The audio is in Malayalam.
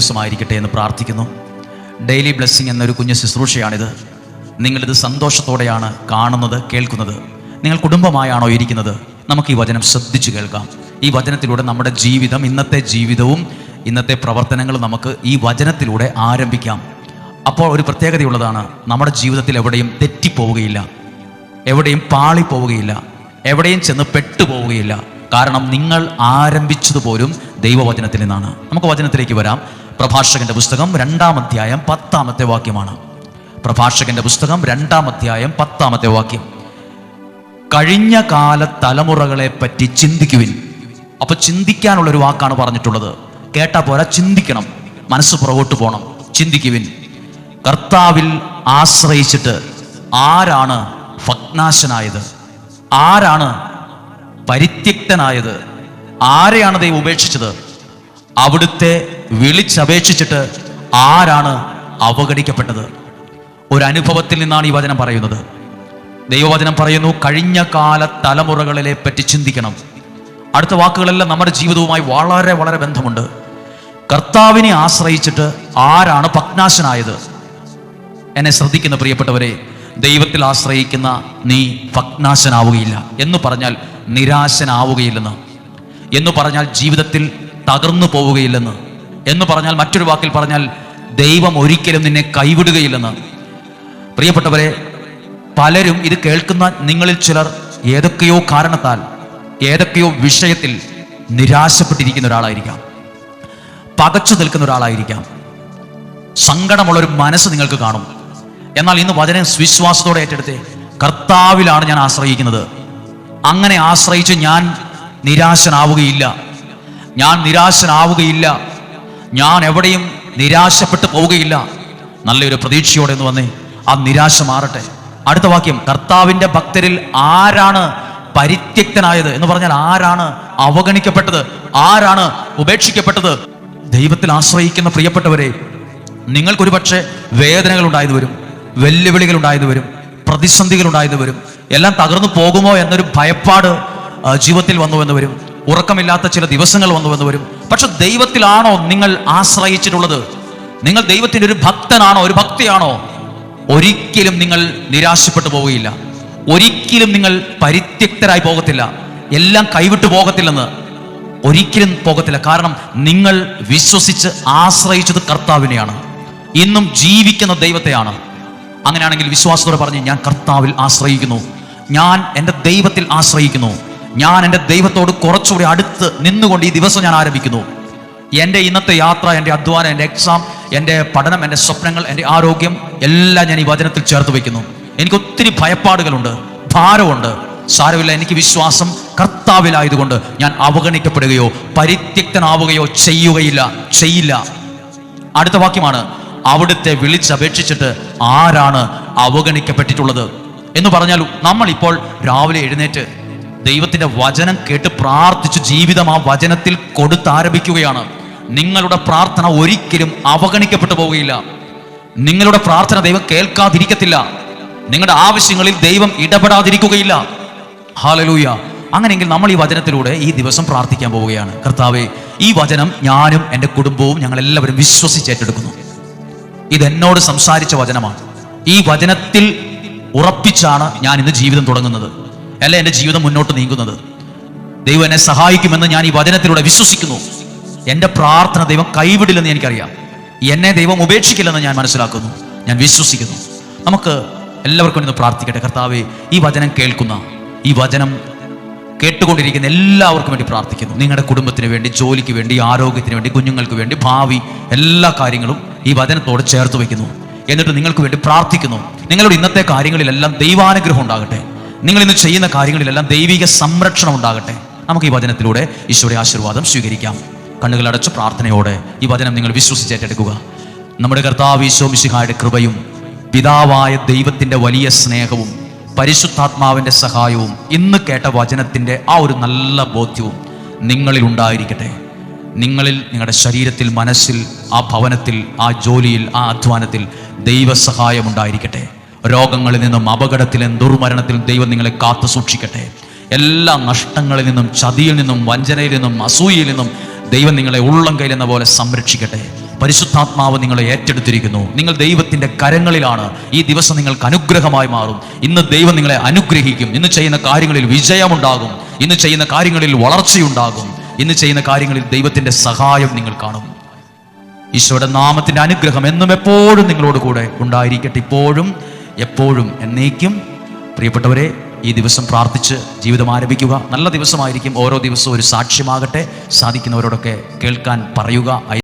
ദിവസമായിരിക്കട്ടെ എന്ന് പ്രാർത്ഥിക്കുന്നു. ഡെയിലി ബ്ലെസ്സിങ് എന്നൊരു കുഞ്ഞു ശുശ്രൂഷയാണിത്. നിങ്ങളിത് സന്തോഷത്തോടെയാണ് കാണുന്നത് കേൾക്കുന്നത്. നിങ്ങൾ കുടുംബമായാണോ ഇരിക്കുന്നത്? നമുക്ക് ഈ വചനം ശ്രദ്ധിച്ചു കേൾക്കാം. ഈ വചനത്തിലൂടെ നമ്മുടെ ജീവിതം ഇന്നത്തെ ജീവിതവും ഇന്നത്തെ പ്രവർത്തനങ്ങളും നമുക്ക് ഈ വചനത്തിലൂടെ ആരംഭിക്കാം. അപ്പോൾ ഒരു പ്രത്യേകതയുള്ളതാണ് നമ്മുടെ ജീവിതത്തിൽ എവിടെയും തെറ്റിപ്പോവുകയില്ല. എവിടെയും പാളിപ്പോവുകയില്ല. എവിടെയും ചെന്ന് പെട്ടുപോവുകയില്ല. കാരണം നിങ്ങൾ ആരംഭിച്ചതുപോലും ദൈവവചനത്തിൽ നിന്നാണ്. നമുക്ക് വചനത്തിലേക്ക് വരാം. പ്രഭാഷകന്റെ പുസ്തകം രണ്ടാം അധ്യായം പത്താമത്തെ വാക്യമാണ്. പ്രഭാഷകന്റെ പുസ്തകം രണ്ടാം അധ്യായം പത്താമത്തെ വാക്യം. കഴിഞ്ഞ കാല തലമുറകളെ പറ്റി ചിന്തിക്കുവിൻ. അപ്പൊ ചിന്തിക്കാനുള്ള ഒരു വാക്കാണ് പറഞ്ഞിട്ടുള്ളത്. കേട്ടാ പോരാ ചിന്തിക്കണം. മനസ്സ് പുറകോട്ട് പോകണം ചിന്തിക്കുവിൻ. കർത്താവിൽ ആശ്രയിച്ചിട്ട് ആരാണ് ഭഗ്നാശനായത്? ആരാണ് പരിത്യക്തനായത്? ആരെയാണ് ദൈവം ഉപേക്ഷിച്ചത്? അവിടുത്തെ വിളിച്ചപേക്ഷിച്ചിട്ട് ആരാണ് അവഗണിക്കപ്പെട്ടത്? ഒരു അനുഭവത്തിൽ നിന്നാണ് ഈ വചനം പറയുന്നത്. ദൈവവചനം പറയുന്നു കഴിഞ്ഞ കാല തലമുറകളിലെ പറ്റി ചിന്തിക്കണം. അടുത്ത വാക്കുകളെല്ലാം നമ്മുടെ ജീവിതവുമായി വളരെ വളരെ ബന്ധമുണ്ട്. കർത്താവിനെ ആശ്രയിച്ചിട്ട് ആരാണ് ഭഗ്നാശനായത് എന്നെ ശ്രദ്ധിക്കുന്ന പ്രിയപ്പെട്ടവരെ ദൈവത്തിൽ ആശ്രയിക്കുന്ന നീ ഭഗ്നാശനാവുകയില്ല എന്ന് പറഞ്ഞാൽ നിരാശനാവുകയില്ലെന്ന്. എന്ന് പറഞ്ഞാൽ ജീവിതത്തിൽ തകർന്നു പോവുകയില്ലെന്ന്. എന്ന് പറഞ്ഞാൽ മറ്റൊരു വാക്കിൽ പറഞ്ഞാൽ ദൈവം ഒരിക്കലും നിന്നെ കൈവിടുകയില്ലെന്ന്. പ്രിയപ്പെട്ടവരെ പലരും ഇത് കേൾക്കുന്ന നിങ്ങളിൽ ചിലർ ഏതൊക്കെയോ കാരണത്താൽ ഏതൊക്കെയോ വിഷയത്തിൽ നിരാശപ്പെട്ടിരിക്കുന്ന ഒരാളായിരിക്കാം. പകച്ചു നിൽക്കുന്ന ഒരാളായിരിക്കാം. സങ്കടമുള്ള ഒരു മനസ്സ് നിങ്ങൾക്ക് കാണും. എന്നാൽ ഇന്ന് വചനം വിശ്വാസത്തോടെ ഏറ്റെടുത്ത് കർത്താവിലാണ് ഞാൻ ആശ്രയിക്കുന്നത്. അങ്ങനെ ആശ്രയിച്ച് ഞാൻ നിരാശനാവുകയില്ല. ഞാൻ നിരാശനാവുകയില്ല. ഞാൻ എവിടെയും നിരാശപ്പെട്ടു പോവുകയില്ല. നല്ലൊരു പ്രതീക്ഷയോടെ എന്ന് വന്നേ. ആ നിരാശ മാറട്ടെ. അടുത്ത വാക്യം കർത്താവിന്റെ ഭക്തരിൽ ആരാണ് പരിത്യക്തനായത്? എന്ന് പറഞ്ഞാൽ ആരാണ് അവഗണിക്കപ്പെട്ടത്? ആരാണ് ഉപേക്ഷിക്കപ്പെട്ടത്? ദൈവത്തിൽ ആശ്രയിക്കുന്ന പ്രിയപ്പെട്ടവരെ നിങ്ങൾക്കൊരു പക്ഷേ വേദനകൾ ഉണ്ടായത് വരും വെല്ലുവിളികൾ ഉണ്ടായത് വരും പ്രതിസന്ധികൾ ഉണ്ടായത് വരും എല്ലാം തകർന്നു പോകുമോ എന്നൊരു ഭയപ്പാട് ജീവിതത്തിൽ വന്നു എന്ന് വരും ഉറക്കമില്ലാത്ത ചില ദിവസങ്ങൾ വന്നു എന്ന് വരും പക്ഷെ ദൈവത്തിലാണോ നിങ്ങൾ ആശ്രയിച്ചിട്ടുള്ളത്? നിങ്ങൾ ദൈവത്തിന്റെ ഒരു ഭക്തനാണോ? ഒരു ഭക്തിയാണോ? ഒരിക്കലും നിങ്ങൾ നിരാശപ്പെട്ടു പോവുകയില്ല. ഒരിക്കലും നിങ്ങൾ പരിത്യക്തരായി പോകത്തില്ല. എല്ലാം കൈവിട്ടു പോകത്തില്ലെന്ന് ഒരിക്കലും പോകത്തില്ല. കാരണം നിങ്ങൾ വിശ്വസിച്ച് ആശ്രയിച്ചത് കർത്താവിനെയാണ്. ഇന്നും ജീവിക്കുന്ന ദൈവത്തെയാണ്. അങ്ങനെയാണെങ്കിൽ വിശ്വാസത്തോടെ പറഞ്ഞ് ഞാൻ കർത്താവിൽ ആശ്രയിക്കുന്നു. ഞാൻ എന്റെ ദൈവത്തിൽ ആശ്രയിക്കുന്നു. ഞാൻ എന്റെ ദൈവത്തോട് കുറച്ചുകൂടി അടുത്ത് നിന്നുകൊണ്ട് ഈ ദിവസം ഞാൻ ആരംഭിക്കുന്നു. എന്റെ ഇന്നത്തെ യാത്ര എന്റെ അധ്വാനം എന്റെ എക്സാം എന്റെ പഠനം എന്റെ സ്വപ്നങ്ങൾ എന്റെ ആരോഗ്യം എല്ലാം ഞാൻ ഈ വചനത്തിൽ ചേർത്ത് വയ്ക്കുന്നു. എനിക്ക് ഒത്തിരി ഭയപ്പാടുകളുണ്ട് ഭാരമുണ്ട്. സാരമില്ല എനിക്ക് വിശ്വാസം കർത്താവിലായതുകൊണ്ട് ഞാൻ അവഗണിക്കപ്പെടുകയോ പരിത്യക്തനാവുകയോ ചെയ്യുകയില്ല ചെയ്യില്ല. അടുത്ത വാക്യമാണ് അവിടുത്തെ വിളിച്ചപേക്ഷിച്ചിട്ട് ആരാണ് അവഗണിക്കപ്പെട്ടിട്ടുള്ളത്? എന്ന് പറഞ്ഞാൽ നമ്മൾ ഇപ്പോൾ രാവിലെ എഴുന്നേറ്റ് ദൈവത്തിന്റെ വചനം കേട്ട് പ്രാർത്ഥിച്ച് ജീവിതം ആ വചനത്തിൽ കൊടുത്താരംഭിക്കുകയാണ്. നിങ്ങളുടെ പ്രാർത്ഥന ഒരിക്കലും അവഗണിക്കപ്പെട്ടു പോവുകയില്ല. നിങ്ങളുടെ പ്രാർത്ഥന ദൈവം കേൾക്കാതിരിക്കത്തില്ല. നിങ്ങളുടെ ആവശ്യങ്ങളിൽ ദൈവം ഇടപെടാതിരിക്കുകയില്ല. ഹാലലൂയ അങ്ങനെയെങ്കിൽ നമ്മൾ ഈ വചനത്തിലൂടെ ഈ ദിവസം പ്രാർത്ഥിക്കാൻ പോവുകയാണ്. കർത്താവെ ഈ വചനം ഞാനും എന്റെ കുടുംബവും ഞങ്ങളെല്ലാവരും വിശ്വസിച്ചേറ്റെടുക്കുന്നു ഇതെന്നോട് സംസാരിച്ച വചനമാണ്. ഈ വചനത്തിൽ ഉറപ്പിച്ചാണ് ഞാൻ ഇന്ന് ജീവിതം തുടങ്ങുന്നത്. അല്ല എന്റെ ജീവിതം മുന്നോട്ട് നീങ്ങുന്നത്. ദൈവം എന്നെ സഹായിക്കുമെന്ന് ഞാൻ ഈ വചനത്തിലൂടെ വിശ്വസിക്കുന്നു. എന്റെ പ്രാർത്ഥന ദൈവം കൈവിടില്ലെന്ന് എനിക്കറിയാം. എന്നെ ദൈവം ഉപേക്ഷിക്കില്ലെന്ന് ഞാൻ മനസ്സിലാക്കുന്നു. ഞാൻ വിശ്വസിക്കുന്നു. നമുക്ക് എല്ലാവർക്കും ഇന്ന് പ്രാർത്ഥിക്കട്ടെ. കർത്താവെ ഈ വചനം കേൾക്കുന്ന ഈ വചനം കേട്ടുകൊണ്ടിരിക്കുന്ന എല്ലാവർക്കും വേണ്ടി പ്രാർത്ഥിക്കുന്നു. നിങ്ങളുടെ കുടുംബത്തിന് വേണ്ടി ജോലിക്ക് വേണ്ടി ആരോഗ്യത്തിന് വേണ്ടി കുഞ്ഞുങ്ങൾക്ക് വേണ്ടി ഭാവി എല്ലാ കാര്യങ്ങളും ഈ വചനത്തോട് ചേർത്ത് വയ്ക്കുന്നു. എന്നിട്ട് നിങ്ങൾക്ക് വേണ്ടി പ്രാർത്ഥിക്കുന്നു. നിങ്ങളുടെ ഇന്നത്തെ കാര്യങ്ങളിലെല്ലാം ദൈവാനുഗ്രഹം ഉണ്ടാകട്ടെ. നിങ്ങൾ ഇന്ന് ചെയ്യുന്ന കാര്യങ്ങളിലെല്ലാം ദൈവിക സംരക്ഷണം ഉണ്ടാകട്ടെ. നമുക്ക് ഈ വചനത്തിലൂടെ ഈശോയുടെ ആശീർവാദം സ്വീകരിക്കാം. കണ്ണുകൾ അടച്ച് പ്രാർത്ഥനയോടെ ഈ വചനം നിങ്ങൾ വിശ്വസിച്ചേറ്റെടുക്കുക നമ്മുടെ കർത്താവ് ഈശോ മിശിഹായുടെ കൃപയും പിതാവായ ദൈവത്തിന്റെ വലിയ സ്നേഹവും പരിശുദ്ധാത്മാവിന്റെ സഹായവും ഇന്ന് കേട്ട വചനത്തിന്റെ ആ ഒരു നല്ല ബോധ്യവും നിങ്ങളിൽ ഉണ്ടായിരിക്കട്ടെ. നിങ്ങളിൽ നിങ്ങളുടെ ശരീരത്തിൽ മനസ്സിൽ ആ ഭവനത്തിൽ ആ ജോലിയിൽ ആ അധ്വാനത്തിൽ ദൈവസഹായം ഉണ്ടായിരിക്കട്ടെ. രോഗങ്ങളിൽ നിന്നും അപകടത്തിൽ നിന്നും ദുർമരണത്തിൽ ദൈവം നിങ്ങളെ കാത്തു സൂക്ഷിക്കട്ടെ. എല്ലാ നഷ്ടങ്ങളിൽ നിന്നും ചതിയിൽ നിന്നും വഞ്ചനയിൽ നിന്നും അസൂയയിൽ നിന്നും ദൈവം നിങ്ങളെ ഉള്ളം കയ്യിലെന്ന പോലെ സംരക്ഷിക്കട്ടെ. പരിശുദ്ധാത്മാവ് നിങ്ങളെ ഏറ്റെടുത്തിരിക്കുന്നു. നിങ്ങൾ ദൈവത്തിന്റെ കരങ്ങളിലാണ്. ഈ ദിവസം നിങ്ങൾക്ക് അനുഗ്രഹമായി മാറും. ഇന്ന് ദൈവം നിങ്ങളെ അനുഗ്രഹിക്കും. ഇന്ന് ചെയ്യുന്ന കാര്യങ്ങളിൽ വിജയമുണ്ടാകും. ഇന്ന് ചെയ്യുന്ന കാര്യങ്ങളിൽ വളർച്ചയുണ്ടാകും. ഇന്ന് ചെയ്യുന്ന കാര്യങ്ങളിൽ ദൈവത്തിന്റെ സഹായം നിങ്ങൾ കാണും. ഈശോയുടെ നാമത്തിന്റെ അനുഗ്രഹം എന്നും എപ്പോഴും നിങ്ങളോട് കൂടെ ഉണ്ടായിരിക്കട്ടെ. ഇപ്പോഴും എപ്പോഴും എന്നേക്കും. പ്രിയപ്പെട്ടവരെ ഈ ദിവസം പ്രാർത്ഥിച്ച് ജീവിതം ആരംഭിക്കുക. നല്ല ദിവസമായിരിക്കും. ഓരോ ദിവസവും ഒരു സാക്ഷ്യമാകട്ടെ. സാധിക്കുന്നവരോടൊക്കെ കേൾക്കാൻ പറയുക.